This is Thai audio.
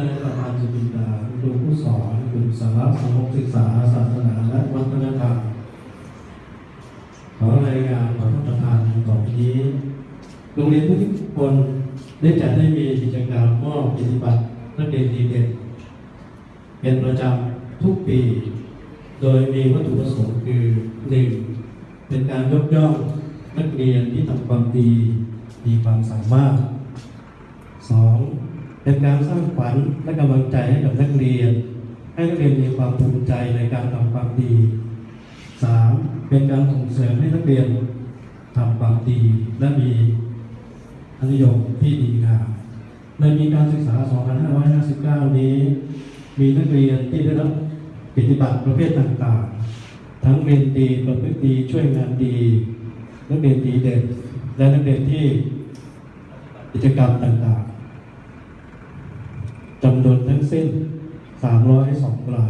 นายประธานสุบินดาครูผู้สอนกลุ่มสาระสังคมศึกษา ศาสนา และวัฒนธรรม ขอรายงานต่อท่านประธานต่อไปนี้ โรงเรียนพุทธิพลได้จัดให้มีกิจกรรมมอบกิบัตรนักเรียนดีเด่นเป็นประจำทุกปี โดยมีวัตถุประสงค์คือหนึ่งเป็นการยกย่องนักเรียนที่ทำความดี มีความสามารถสอง เป็นการสร้างขวัญและกำลังใจให้กับนักเรียน ให้นักเรียนมีความภูมิใจในการทำความดีสามเป็นการส่งเสริมให้นักเรียนทำความดี และมีอนิยมที่ดีงามในปีการศึกษา 2559 นี้ มีนักเรียนที่ได้รับกิบัตรประเภทต่างๆ ทั้งเรียนดีประพฤติดีช่วยงานดี นักเรียนดีเด่นและนักเรียนที่กิจกรรมต่างๆ จำนวนทั้งสิ้น302ราย